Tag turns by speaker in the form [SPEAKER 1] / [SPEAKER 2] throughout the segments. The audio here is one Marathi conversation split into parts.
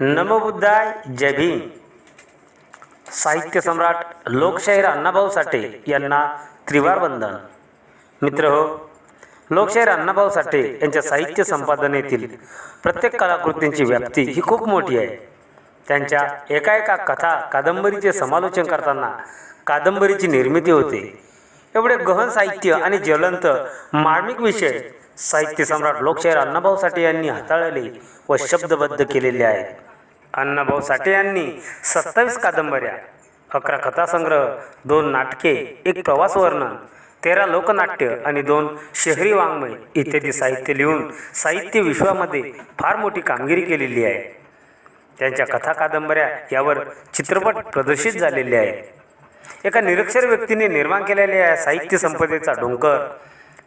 [SPEAKER 1] नमबुद्धाय जय भीम. साहित्य सम्राट लोकशाहीर अण्णाभाऊ साठे यांना त्रिवार वंदन. मित्र हो लोकशाहीर अण्णाभाऊ साठे यांच्या साहित्य संपादनेतील प्रत्येक कलाकृतींची व्याप्ती ही खूप मोठी आहे. त्यांच्या एका एका कथा कादंबरीचे समालोचन करताना कादंबरीची निर्मिती होते. एवढे गहन साहित्य आणि ज्वलंत मार्मिक विषय साहित्य सम्राट लोकशाहीर अण्णाभाऊ साठे यांनी हाताळले व शब्दबद्ध केलेले आहेत. अण्णाभाऊ साठे यांनी सत्तावीस कादंबऱ्या अकरा कथासंग्रह दोन नाटके एक प्रवास वर्णन तेरा लोकनाट्य आणि दोन शहरी वाङ्मय इत्यादी साहित्य लिहून साहित्य विश्वामध्ये फार मोठी कामगिरी केलेली आहे. त्यांच्या कथा कादंबऱ्या यावर चित्रपट प्रदर्शित झालेले आहे एका निरक्षर व्यक्तीने निर्माण केलेल्या या साहित्य संपदेचा डोंगर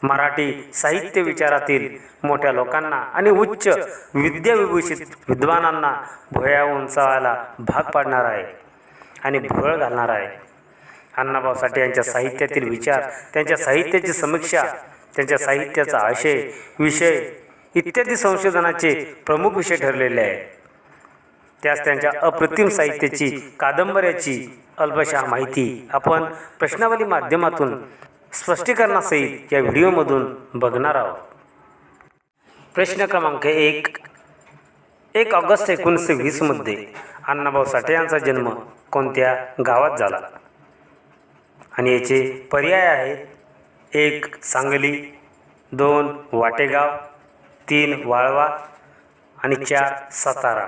[SPEAKER 1] मराठी साहित्य विचारातील मोठ्या लोकांना आणि उच्च विद्याविभूषित विद्वानांना भुया उंचावायला भाग पाडणार आहे आणि भुरळ घालणार आहे. अण्णाभाऊ साठे यांच्या साहित्यातील विचार त्यांच्या साहित्याची समीक्षा त्यांच्या साहित्याचा आशय विषय इत्यादी संशोधनाचे प्रमुख विषय ठरलेले आहेत. त्यास त्यांच्या अप्रतिम साहित्याची कादंबऱ्याची अल्पशा माहिती. आपण प्रश्नावली माध्यमातून स्पष्टीकरणासहित या व्हिडिओमधून बघणार आहोत. प्रश्न क्रमांक एक. एक ऑगस्ट एकोणीसशे वीसमध्ये अण्णाभाऊ साठे यांचा जन्म कोणत्या गावात झाला? आणि याचे पर्याय आहेत. एक सांगली. दोन वाटेगाव. तीन वाळवा. आणि चार सातारा.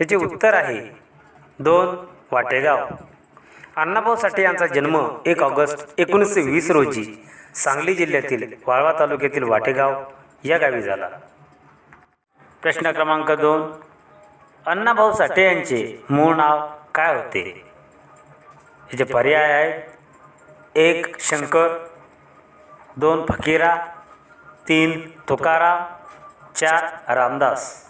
[SPEAKER 1] याचे उत्तर आहे दोन वाटेगाव. अण्णाभाऊ साठे यांचा जन्म एक ऑगस्ट एकोणीसशे वीस रोजी सांगली जिल्ह्यातील वाळवा तालुक्यातील वाटेगाव या गावी झाला. प्रश्न क्रमांक दोन. अण्णाभाऊ साठे यांचे मूळ नाव काय होते? याचे पर्याय आहेत. एक शंकर. दोन फकीरा. तीन तुकाराम. चार रामदास.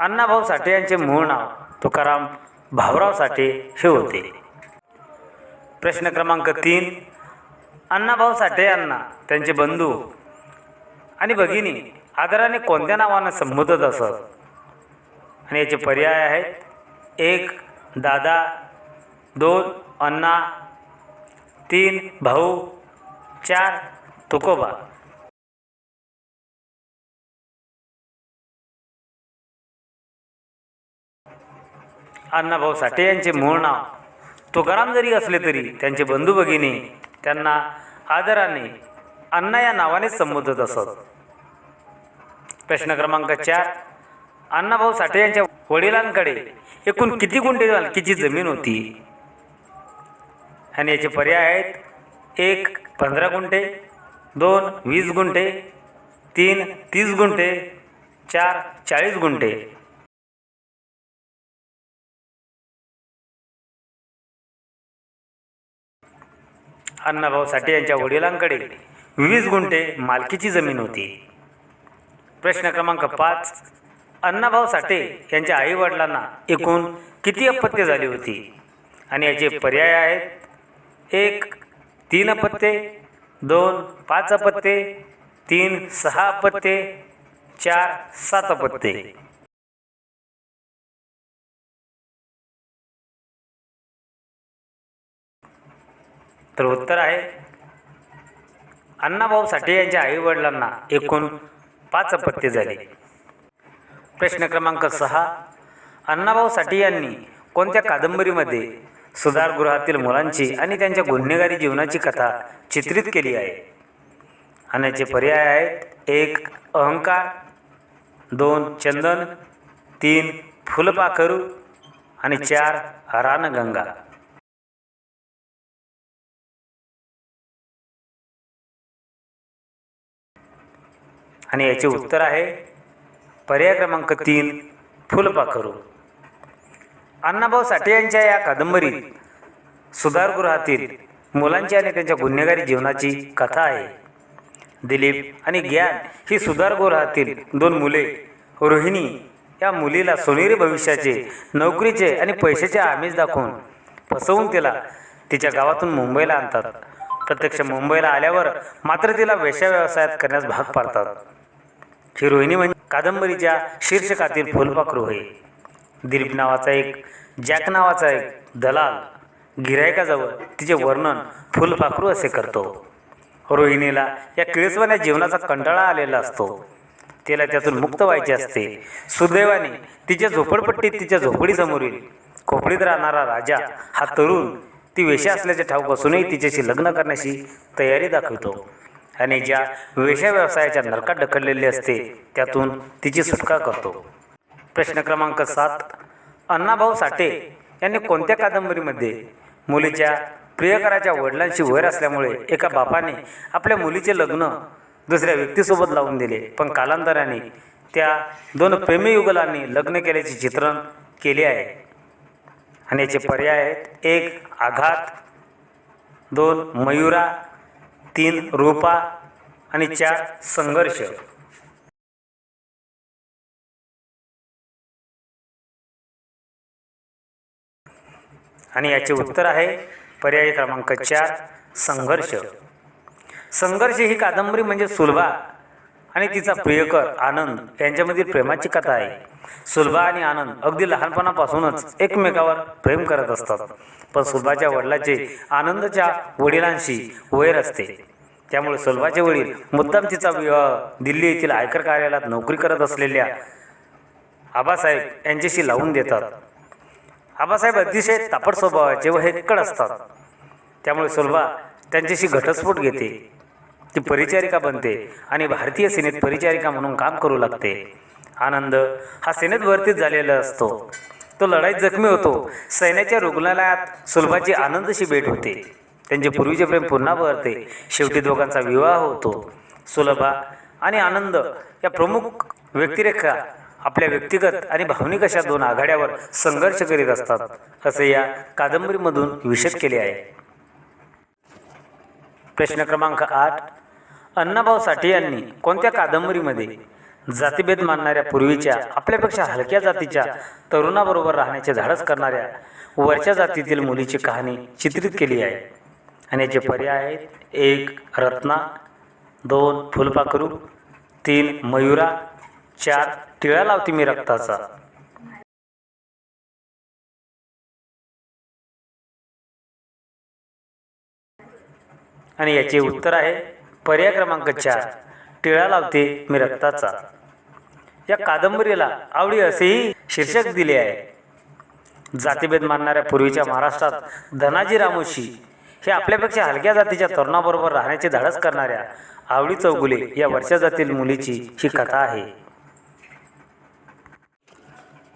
[SPEAKER 1] अण्णाभाऊ साठे यांचे मूळ नाव तुकाराम भाऊराव साठे हे होते. प्रश्न क्रमांक तीन अण्णाभाऊ साठे यांना त्यांचे बंधू आणि भगिनी आदराने कोणत्या नावानं संबोधत असत? आणि याचे पर्याय आहेत. एक दादा. दोन अण्णा. तीन भाऊ. चार तुकोबा. अण्णाभाऊ साठे यांचे मूळ नाव. तुकाराम जरी असले तरी त्यांचे बंधू भगिनी त्यांना आदराने अण्णा या नावाने संबोधत असत. प्रश्न क्रमांक चार. अण्णाभाऊ साठे यांच्या वडिलांकडे एकूण किती गुंठे मालकीची जमीन होती? आणि याचे पर्याय आहेत एक पंधरा गुंठे दोन वीस गुंठे तीन तीस गुंठे चार चाळीस गुंठे. अण्णाभाऊ साठे यांच्या वडिलांकडे वीस गुंठे मालकीची जमीन होती. प्रश्न क्रमांक पाच अण्णाभाऊ साठे यांच्या आईवडिलांना एकूण किती अपत्य झाली होती? आणि याचे पर्याय आहेत. एक तीन अपत्ये दोन पाच अपत्ये तीन सहा अपत्ये चार सात अपत्ये. तर उत्तर आहे अण्णाभाऊ साठे यांच्या आईवडिलांना एकूण पाच अपत्ये झाली. प्रश्न क्रमांक सहा अण्णाभाऊ साठे यांनी कोणत्या कादंबरीमध्ये सुधारगृहातील मुलांची आणि त्यांच्या गुन्हेगारी जीवनाची कथा चित्रित केली आहे? अण्याचे पर्याय आहेत एक अहंकार दोन चंदन तीन फुलपाखरू आणि चार रानगंगा. आणि याचे उत्तर आहे पर्याय क्रमांक तीन फुलपाखरू. अण्णाभाऊ साठे यांच्या या कादंबरीत सुधारगृहातील मुलांची आणि त्यांच्या गुन्हेगारी जीवनाची कथा आहे. दिलीप आणि ज्ञान ही सुधारगृहातील दोन मुले रोहिणी या मुलीला सोनेरी भविष्याचे नोकरीचे आणि पैशाचे आमिष दाखवून फसवून तिला तिच्या गावातून मुंबईला आणतात. प्रत्यक्ष मुंबईला आल्यावर मात्र तिला वेश्या व्यवसायात करण्यास भाग पाडतात. ही रोहिणी म्हणजे कादंबरीच्या शीर्षकातील फुलपाखरू होय दिलीप नावाचा एक जॅक नावाचा एक दलाल. गिरायकाजवळ तिचे वर्णन फुलपाखरू असे करतो. रोहिणीला या किळसवाण्या जीवनाचा कंटाळा आलेला असतो. तिला त्यातून मुक्त व्हायचे असते. सुदैवाने तिच्या झोपडपट्टीत तिच्या झोपडीसमोरील खोपडीत राहणारा राजा हा तरुण ती वेश्या असल्याचे ठाऊक असूनही तिच्याशी लग्न करण्याची तयारी दाखवतो. आणि ज्या वेश्या व्यवसायाच्या नरकात ढकललेली असते त्यातून तिची सुटका करतो. प्रश्न क्रमांक सात. अण्णाभाऊ साठे यांनी कोणत्या कादंबरीमध्ये मुलीच्या प्रियकराच्या वडिलांशी वैर असल्यामुळे एका बापाने आपल्या मुलीचे लग्न दुसऱ्या व्यक्तीसोबत लावून दिले पण कालांतराने त्या दोन प्रेमीयुगलांनी लग्न केल्याचे चित्रण केले आहे. आणि याचे पर्याय आहेत एक आघात दोन मयुरा तीन रूपा आणि चार संघर्ष. आणि याचे उत्तर आहे पर्याय क्रमांक चार संघर्ष. संघर्ष ही कादंबरी म्हणजे सुलभा आणि तिचा प्रियकर आनंद यांच्यामधील प्रेमाची कथा आहे. सुलभा आणि आनंद अगदी लहानपणापासूनच एकमेकावर प्रेम करत असतात. पण सुलभाच्या वडिलाचे आनंदच्या वडिलांशी वैर असते त्यामुळे सुलभाचे वडील मुद्दाम तिचा विवाह दिल्ली येथील आयकर कार्यालयात नोकरी करत असलेल्या आबासाहेब यांच्याशी लावून देतात. आबासाहेब अतिशय तापट स्वभावाचे व हेक्कड असतात. त्यामुळे सुलभा त्यांच्याशी घटस्फोट घेते. ती परिचारिका बनते आणि भारतीय सेनेत परिचारिका म्हणून काम करू लागते. आनंद हा सेनेत भरतीत झालेला असतो. तो लढाईत जखमी होतो. सैन्याच्या रुग्णालयात सुलभाची आनंदशी भेट होते. त्यांचे पूर्वीचे प्रेम पुन्हा बहरते. शेवटी दोघांचा विवाह होतो. सुलभा आणि आनंद या प्रमुख व्यक्तिरेखा आपल्या व्यक्तिगत आणि भावनिक अशा दोन आघाड्यावर संघर्ष करीत असतात. असे या कादंबरीमधून विशद केले आहे. प्रश्न क्रमांक आठ. अण्णाभाऊ साठे यांनी कोणत्या कादंबरीमध्ये जातीभेद मानणाऱ्या पूर्वीच्या आपल्यापेक्षा हलक्या जातीच्या तरुणाबरोबर राहण्याचे धाडस करणाऱ्या वरच्या जातीतील मुलीची कहाणी चित्रित केली आहे. आणि याचे पर्याय आहेत एक रत्ना दोन फुलपाखरू तीन मयुरा चार टिळा लावती मी रक्ताचा. आणि याचे उत्तर आहे पर्याय क्रमांक चार टिळा लावते मी रक्ताचा. या कादंबरीला आवडी असेही शीर्षक दिले आहे. जातीभेद मानणाऱ्या पूर्वीच्या महाराष्ट्रात धनाजी रामोशी हे आपल्यापेक्षा हलक्या जातीच्या तरुणाबरोबर राहण्याचे धाडस करणाऱ्या आवडी चौगुले या वर्षा जातील मुलीची ही कथा आहे.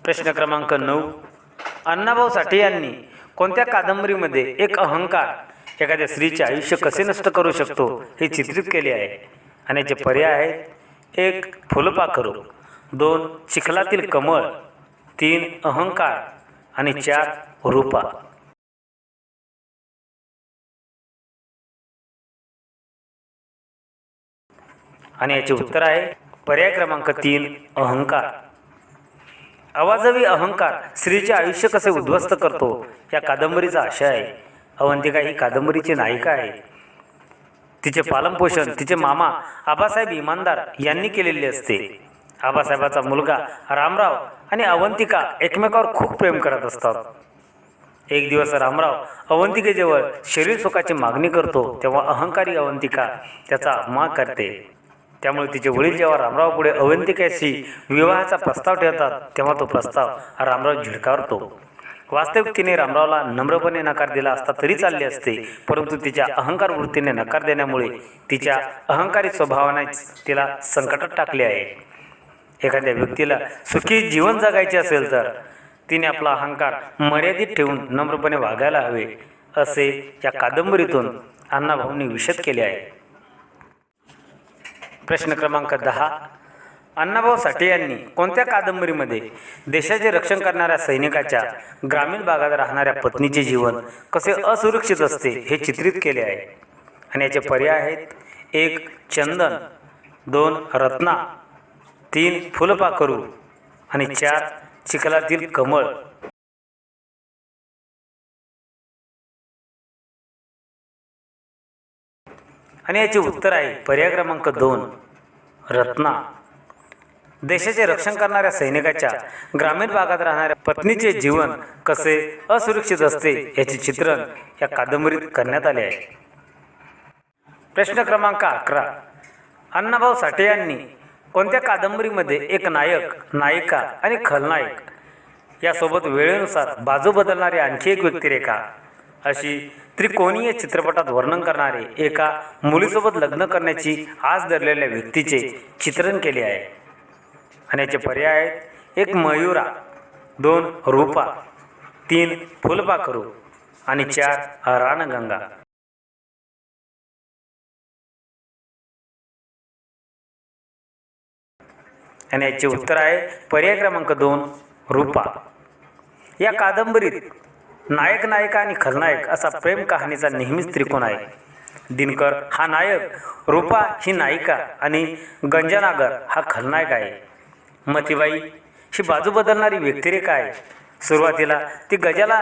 [SPEAKER 1] प्रश्न क्रमांक नऊ. अण्णाभाऊ साठे यांनी कोणत्या कादंबरीमध्ये एक अहंकार एखाद्या स्त्रीचे आयुष्य कसे नष्ट करू शकतो हे चित्रित केले आहे? आणि याचे पर्याय आहेत? एक फुलपाखरू. दोन चिखलातील कमळ तीन अहंकार आणि चार रूपा. आणि याचे उत्तर आहे पर्याय क्रमांक तीन अहंकार. आवाजवी अहंकार स्त्रीचे आयुष्य कसे उद्ध्वस्त करतो या कादंबरीचा आशय आहे. अवंतिका ही कादंबरीची नायिका आहे. तिचे पालनपोषण तिचे मामा आबासाहेब इमानदार यांनी केलेले असते. आबासाहेबाचा मुलगा रामराव आणि अवंतिका एकमेकावर खूप प्रेम करत असतात. एक दिवस रामराव अवंतिकेजवळ शरीर सुखाची मागणी करतो तेव्हा अहंकारी अवंतिका त्याचा अपमान करते. त्यामुळे तिचे वडील जेव्हा रामराव पुढे अवंतिकेशी विवाहाचा प्रस्ताव ठेवतात तेव्हा तो प्रस्ताव रामराव झिडकावतो वास्तविक तिने रामरावला नम्रपणे नकार दिला असता तरी चालले असते परंतु तिच्या अहंकार वृत्तीने नकार देण्यामुळे तिच्या अहंकारी स्वभावानेच तिला संकटात टाकले आहे. एखाद्या व्यक्तीला सुखी जीवन जगायचे असेल तर तिने आपला अहंकार मर्यादित ठेवून नम्रपणे वागायला हवे असे या कादंबरीतून अण्णाभाऊंनी विशद केले आहे. प्रश्न क्रमांक दहा. अण्णाभाऊ साठे यांनी कोणत्या कादंबरीमध्ये देशाचे रक्षण करणाऱ्या सैनिकाच्या ग्रामीण भागात राहणाऱ्या पत्नीचे जीवन कसे असुरक्षित असते हे चित्रित केले आहे? आणि याचे पर्याय आहेत एक चंदन दोन रत्ना तीन फुलपाखरू आणि चार चिखलातील कमळ. आणि याचे उत्तर आहे पर्याय क्रमांक दोन रत्ना. देशाचे रक्षण करणाऱ्या सैनिकाच्या ग्रामीण भागात राहणाऱ्या पत्नीचे जीवन कसे असुरक्षित असते याचे चित्रण या कादंबरीत करण्यात आले आहे. प्रश्न क्रमांक अकरा अण्णाभाऊ साठे यांनी कोणत्या कादंबरीमध्ये एक नायक नायिका आणि खलनायक यासोबत वेळेनुसार बाजू बदलणारी आणखी एक व्यक्तिरेखा? अशी त्रिकोणीय चित्रपटात वर्णन करणारे एका मुलीसोबत लग्न करण्याची आज धरलेल्या व्यक्तीचे चित्रण केले आहे. आणि याचे पर्याय आहेत एक मयुरा दोन रूपा तीन फुलपाखरू आणि चार रानगंगा. आणि याचे उत्तर आहे पर्याय क्रमांक दोन रूपा. या कादंबरीत नायक नायिका आणि खलनायक असा प्रेम कहाणीचा नेहमीच त्रिकोण आहे. दिनकर हा नायक रूपा ही नायिका आणि गंजनागर हा खलनायक आहे. मतीबाई ही बाजू बदलणारी व्यक्तिरेखा आहे. सुरुवातीला ती गजाला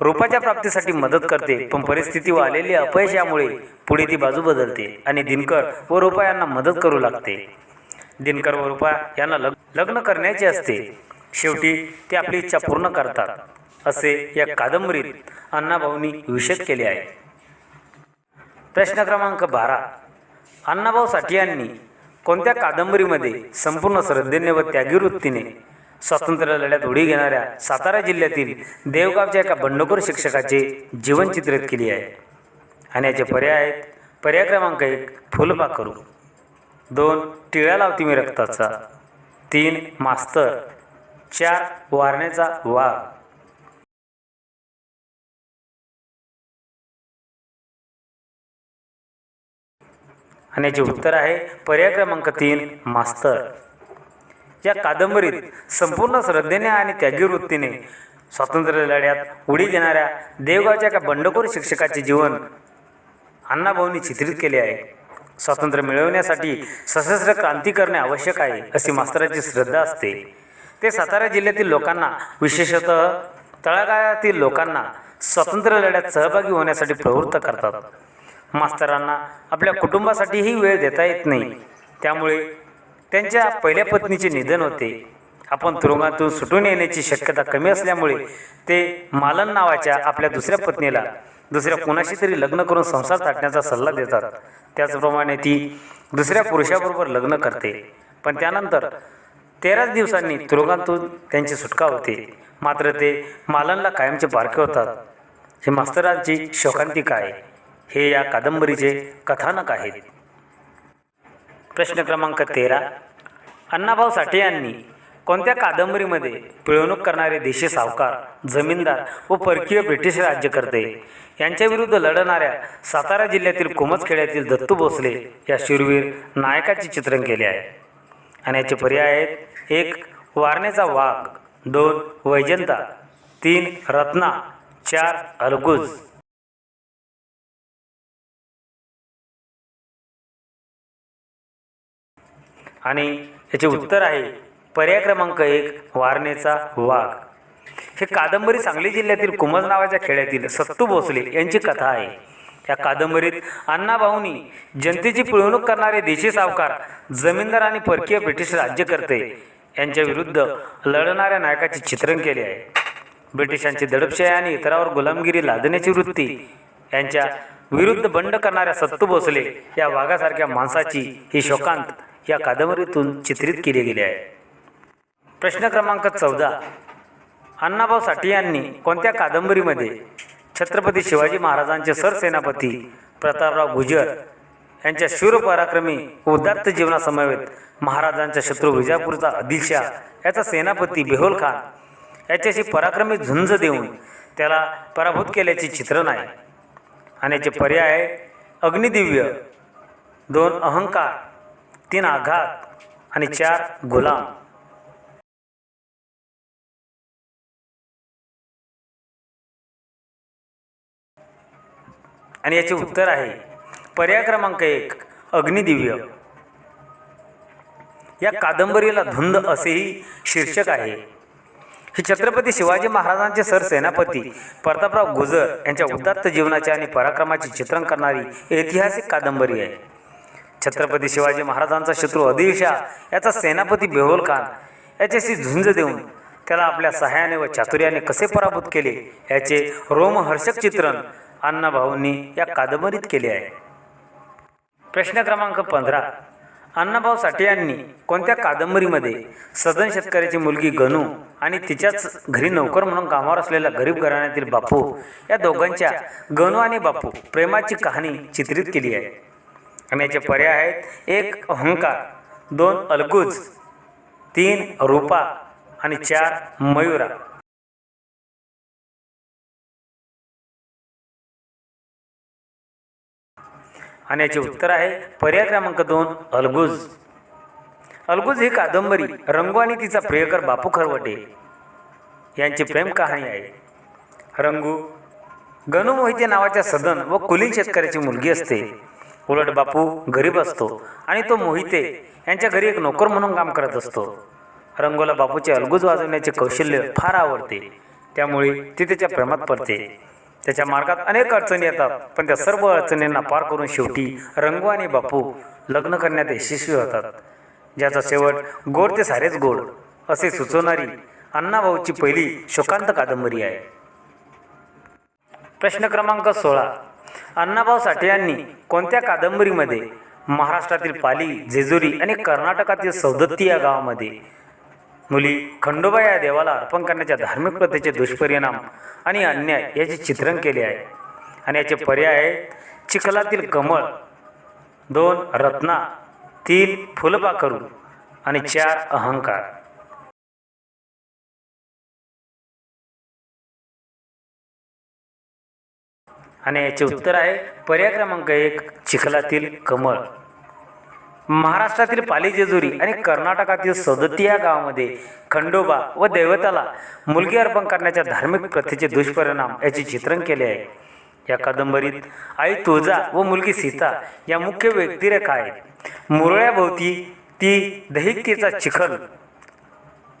[SPEAKER 1] रूपाच्या प्राप्तीसाठी मदत करते पण परिस्थिती व आलेली अपयशामुळे पुढे ती बाजू बदलते आणि दिनकर व रूपा यांना मदत करू लागते. दिनकर व रूपा यांना लग लग्न करण्याचे असते. शेवटी ते आपली इच्छा पूर्ण करतात. असे या कादंबरीत अण्णाभाऊंनी विशेष केले आहे. प्रश्न क्रमांक बारा. अण्णाभाऊ साठे यांनी कोणत्या कादंबरीमध्ये संपूर्ण श्रद्धेने व त्यागी वृत्तीने स्वातंत्र्य लढ्यात उडी घेणाऱ्या सातारा जिल्ह्यातील देवगावच्या एका बंडखोर शिक्षकाचे जीवन चित्रित केले आहे. आणि याचे पर्याय आहेत. पर्याय क्रमांक एक फुलपाखरू. दोन टिळ्या लावती मी रक्ताचा. तीन मास्तर. चार वारण्याचा वाघ. आणि याचे उत्तर आहे पर्याय क्रमांक तीन मास्तर. या कादंबरीत संपूर्ण श्रद्धेने आणि त्यागी वृत्तीने स्वातंत्र्य लढ्यात उडी घेणाऱ्या देवगावच्या एका बंडखोर शिक्षकाचे जीवन अण्णाभाऊंनी चित्रित केले आहे. स्वातंत्र्य मिळवण्यासाठी सशस्त्र क्रांती करणे आवश्यक आहे अशी मास्तराची श्रद्धा असते. ते सातारा जिल्ह्यातील लोकांना विशेषतः तळागाळातील लोकांना स्वातंत्र्य लढ्यात सहभागी होण्यासाठी प्रवृत्त करतात. मास्तरांना आपल्या कुटुंबासाठीही वेळ देता येत नाही. त्यामुळे त्यांच्या पहिल्या पत्नीचे निधन होते. आपण तुरुंगातून सुटून येण्याची शक्यता कमी असल्यामुळे ते मालन नावाच्या आपल्या दुसऱ्या पत्नीला दुसऱ्या कोणाशी तरी लग्न करून संसार थाटण्याचा सल्ला देतात. त्याचप्रमाणे ती दुसऱ्या पुरुषाबरोबर लग्न करते. पण त्यानंतर तेराच दिवसांनी तुरुंगातून त्यांची सुटका होते. मात्र ते मालनला कायमचे बारके होतात. हे मास्तरांची शोकांतिका आहे. हे या कादंबरीचे कथानक आहेत. प्रश्न क्रमांक तेरा. अण्णाभाऊ साठे यांनी कोणत्या कादंबरीमध्ये पिळवणूक करणारे देशी सावकार जमीनदार व परकीय ब्रिटिश राज्यकर्ते यांच्याविरुद्ध लढणाऱ्या सातारा जिल्ह्यातील कुमचखेड्यातील दत्तू भोसले या शूरवीर नायकाचे चित्रण केले आहे. आणि याचे पर्याय आहेत एक वारण्याचा वाघ दोन वैजंता तीन रत्ना चार अलगुज. आणि याचे उत्तर आहे पर्याय क्रमांक एक वारणेचा वाघ. हे कादंबरी सांगली जिल्ह्यातील कुमज नावाच्या खेड्यातील सत्तू भोसले यांची कथा आहे. या कादंबरीत अण्णाभाऊंनी जनतेची पिळवणूक करणारे देशी सावकार जमीनदार आणि परकीय ब्रिटिश राज्यकर्ते यांच्या विरुद्ध लढणाऱ्या नायकाचे चित्रण केले आहे. ब्रिटिशांची दडपशाही आणि इतरावर गुलामगिरी लादण्याची वृत्ती यांच्या विरुद्ध बंड करणाऱ्या सत्तू भोसले या वाघासारख्या माणसाची ही शोकांत या कादंबरीतून चित्रित केली गेली आहे. प्रश्न क्रमांक चौदा. अण्णाभाऊ साठे यांनी कोणत्या कादंबरीमध्ये छत्रपती शिवाजी महाराजांचे सरसेनापती प्रतापराव गुजर यांच्या शूरपराक्रमी उदात्त जीवनासमवेत महाराजांच्या शत्रू विजापूरचा आदिलशाह याचा सेनापती बेहोल खान याच्याशी पराक्रमी झुंज देऊन त्याला पराभूत केल्याचे चित्रण आहे आणि याचे पर्याय आहे अग्निदिव्य दोन अहंकार तीन आघात आणि चार गुलाम. आणि याचे उत्तर आहे. पर्याय क्रमांक एक अग्निदिव्य. या कादंबरीला धुंद असेही शीर्षक आहे. ही छत्रपती शिवाजी महाराजांचे सरसेनापती प्रतापराव गुजर यांच्या उदात्त जीवनाचे आणि पराक्रमाचे चित्रण करणारी ऐतिहासिक कादंबरी आहे. छत्रपती शिवाजी महाराजांचा शत्रू आदिलशाह याचा सेनापती बेहोल खान याच्याशी झुंज देऊन त्याला आपल्या सहाय्याने व चातुर्याने कसे पराभूत केले याचे रोमहर्षक चित्रण अण्णाभाऊंनी या कादंबरीत केली आहे. प्रश्न क्रमांक पंधरा. अण्णाभाऊ साठे यांनी कोणत्या कादंबरीमध्ये सदन शेतकऱ्याची मुलगी गणू आणि तिच्याच घरी नोकर म्हणून कामावर असलेल्या गरीब घराण्यातील बापू या दोघांच्या गणू आणि बापू प्रेमाची कहाणी चित्रित केली आहे. आणि याचे पर्याय आहेत एक अहंकार दोन अलगुज तीन रूपा आणि चार मयुरा. आणि याचे उत्तर आहे पर्याय क्रमांक दोन अलगुज. अलगुज ही कादंबरी रंगू आणि तिचा प्रियकर बापू खरवटे यांची प्रेम कहाणी आहे. रंगू गणू मोहिते नावाच्या सदन व कुलीन शेतकऱ्याची मुलगी असते. उलट बापू गरीब असतो आणि तो मोहिते यांच्या घरी एक नोकर म्हणून काम करत असतो. रंगूला बापूचे अलगूज वाजवण्याचे कौशल्य फार आवडते. त्यामुळे ती त्याच्या प्रेमात पडते. त्याच्या मार्गात अनेक अडचणी येतात पण त्या सर्व अडचणींना पार करून शेवटी रंगू आणि बापू लग्न करण्यात यशस्वी होतात. ज्याचा शेवट गोड ते सारेच गोड असे सुचवणारी अण्णाभाऊची पहिली शोकांत कादंबरी आहे. प्रश्न क्रमांक सोळा. अण्णाभाऊ साठे यांनी कोणत्या कादंबरीमध्ये महाराष्ट्रातील पाली जेजुरी आणि कर्नाटकातील सौदत्ती या गावामध्ये मुली खंडोबा या देवाला अर्पण करण्याच्या धार्मिक प्रथेचे दुष्परिणाम आणि अन्याय याचे चित्रण केले आहे. आणि याचे पर्याय आहेत चिखलातील कमळ दोन रत्ना तीन फुलपाखरू आणि चार अहंकार. आणि याचे उत्तर आहे पर्याय क्रमांक एक चिखलातील कमळ. महाराष्ट्रातील पाली जेजुरी आणि कर्नाटकातील सदती या गावामध्ये खंडोबा व दैवताला मुलगी अर्पण करण्याच्या धार्मिक प्रथेचे दुष्परिणाम याचे चित्रण केले आहे. या कादंबरीत आई तुळजा व मुलगी सीता या मुख्य व्यक्तिरेखा आहेत. मुरळ्याभोवती ती दहिकतेचा चिखल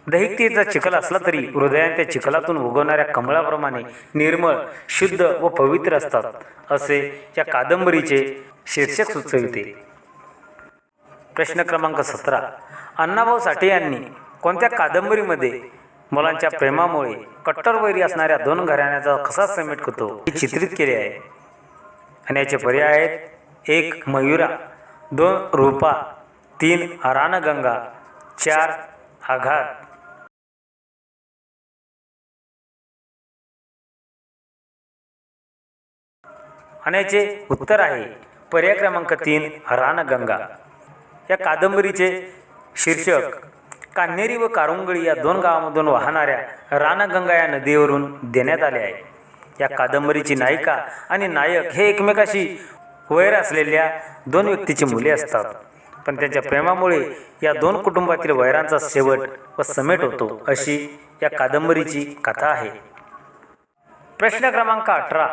[SPEAKER 1] दहिकतेचा चिखल असला तरी हृदयात त्या चिखलातून उगवणाऱ्या कमळाप्रमाणे निर्मळ शुद्ध व पवित्र असतात असे या कादंबरीचे शीर्षक सुचविते. प्रश्न क्रमांक सतरा. अण्णाभाऊ साठे यांनी कोणत्या कादंबरीमध्ये मुलांच्या प्रेमामुळे कट्टरवैरी असणाऱ्या दोन घराण्याचा कसा समेट होतो हे चित्रित केले आहे? आणि याचे पर्याय आहेत. एक मयुरा. दोन रूपा. तीन रानगंगा. चार आघात. आणि याचे उत्तर आहे. पर्याय क्रमांक तीन रानगंगा. या कादंबरीचे शीर्षक कान्हेरी व कारुंगळी या दोन गावामधून वाहणाऱ्या रानगंगा या नदीवरून देण्यात आले आहे. या कादंबरीची नायिका आणि नायक हे एकमेकाशी वैर असलेल्या दोन व्यक्तीची मुले असतात. पण त्यांच्या प्रेमामुळे या दोन कुटुंबातील वैरांचा शेवट व समेट होतो अशी या कादंबरीची कथा आहे. प्रश्न क्रमांक अठरा.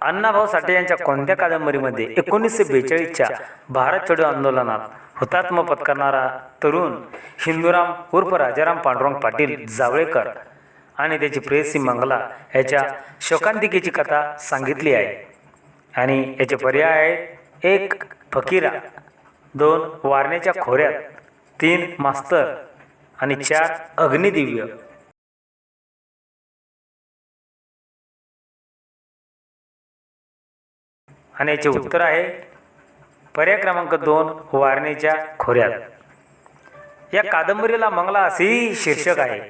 [SPEAKER 1] अण्णाभाऊ साठे यांच्या कोणत्या कादंबरीमध्ये एकोणीसशे बेचाळीसच्या भारत छोडो आंदोलनात हुतात्म पत्करणारा तरुण हिंदूराम उर्फ राजाराम पांडुरंग पाटील जावळेकर आणि त्याची प्रेयसी मंगला याच्या शोकांतिकेची कथा सांगितली आहे. आणि याचे पर्याय आहेत एक फकीरा दोन वारण्याच्या खोऱ्यात तीन मास्तर आणि चार अग्निदिव्य. आणि याचे उत्तर आहे पर्याय क्रमांक दोन वारणेच्या खोऱ्यात. या कादंबरीला मंगला असेही शीर्षक आहे.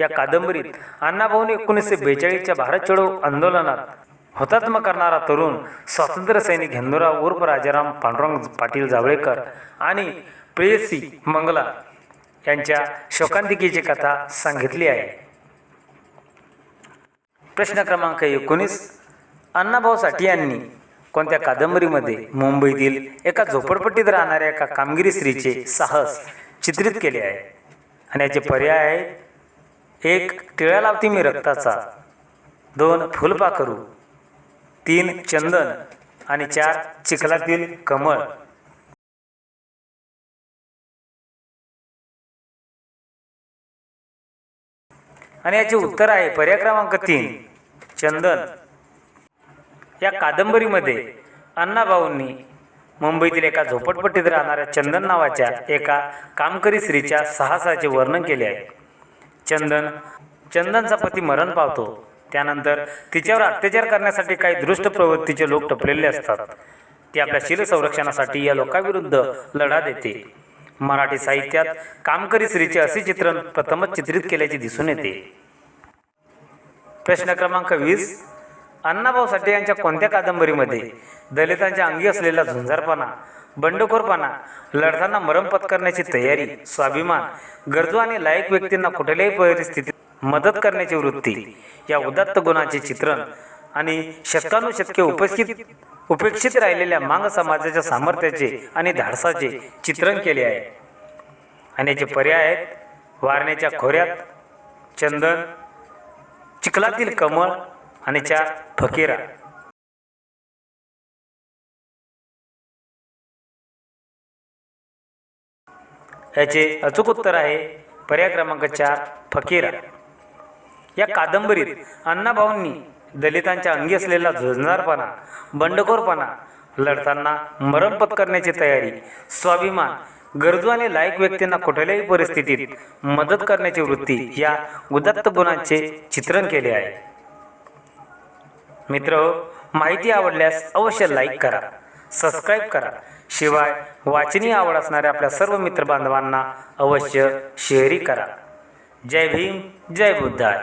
[SPEAKER 1] या कादंबरीत अण्णाभाऊने एकोणीसशे बेचाळीसच्या भारत छोडो आंदोलनात हुतात्मा करणारा तरुण स्वातंत्र्य सैनिक हिंदूराव उर्फ राजाराम पांडुरंग पाटील जावळेकर आणि प्रेयसी मंगला यांच्या शोकांतिकेची कथा सांगितली आहे. प्रश्न क्रमांक एकोणीस अण्णाभाऊ साठे यांनी कोणत्या कादंबरीमध्ये? मुंबईतील एका झोपडपट्टीत राहणाऱ्या एका कामगिरी स्त्रीचे साहस चित्रित केले आहे. आणि याचे पर्याय आहे एक टिळ्या लावती मी रक्ताचा दोन फुलपाखरू तीन चंदन आणि चार चिखलातील कमळ. आणि याचे उत्तर आहे पर्याय क्रमांक तीन चंदन. या कादंबरीमध्ये अण्णाभाऊंनी मुंबईतील एका झोपटपट्टीत राहणाऱ्या चंदन नावाच्या एका कामकरी स्त्रीच्या साहसाचे वर्णन केले आहे. चंदन चंदनचा पती मरण पावतो. त्यानंतर तिच्यावर अत्याचार करण्यासाठी काही दृष्ट प्रवृत्तीचे लोक टपलेले असतात. ती आपल्या शिलसंरक्षणासाठी या लोकांविरुद्ध लढा देते. मराठी साहित्यात कामकरी स्त्रीचे असे चित्रण प्रथमच चित्रित केल्याचे दिसून येते. प्रश्न क्रमांक वीस अण्णाभाऊ साठे यांच्या कोणत्या कादंबरीमध्ये? दलितांच्या अंगी असलेला झुंजारपणा बंडखोरपणा लढताना मरम पत्करण्याची तयारी स्वाभिमान गरजू आणि लायक व्यक्तींना कुठल्याही परिस्थितीत मदत करण्याची वृत्ती या उदात्त गुणाचे चित्रण आणि शतकानुशतके उपस्थित उपेक्षित राहिलेल्या मांग समाजाच्या सामर्थ्याचे आणि धाडसाचे चित्रण केले आहे. आणि याचे पर्याय आहेत वारण्याच्या खोऱ्यात चंदन चिखलातील कमळ आणि चार फकीरा. याचे अचूक उत्तर आहे पर्याय क्रमांक चार फकीरा. या कादंबरीत अण्णाभाऊंनी दलितांच्या अंगी असलेला झुंजारपणा बंडखोरपणा लढताना मरण पत्करण्याची तयारी स्वाभिमान गरजू आणि लायक व्यक्तींना कुठल्याही परिस्थितीत मदत करण्याची वृत्ती या उदात्त गुणांचे चित्रण केले आहे. मित्र माहिती आवडल्यास अवश्य लाईक करा सबस्क्राईब करा. शिवाय वाचनीय आवड असणाऱ्या आपल्या सर्व मित्रबांधवांना अवश्य शेअरही करा. जय भीम जय बुद्धाय.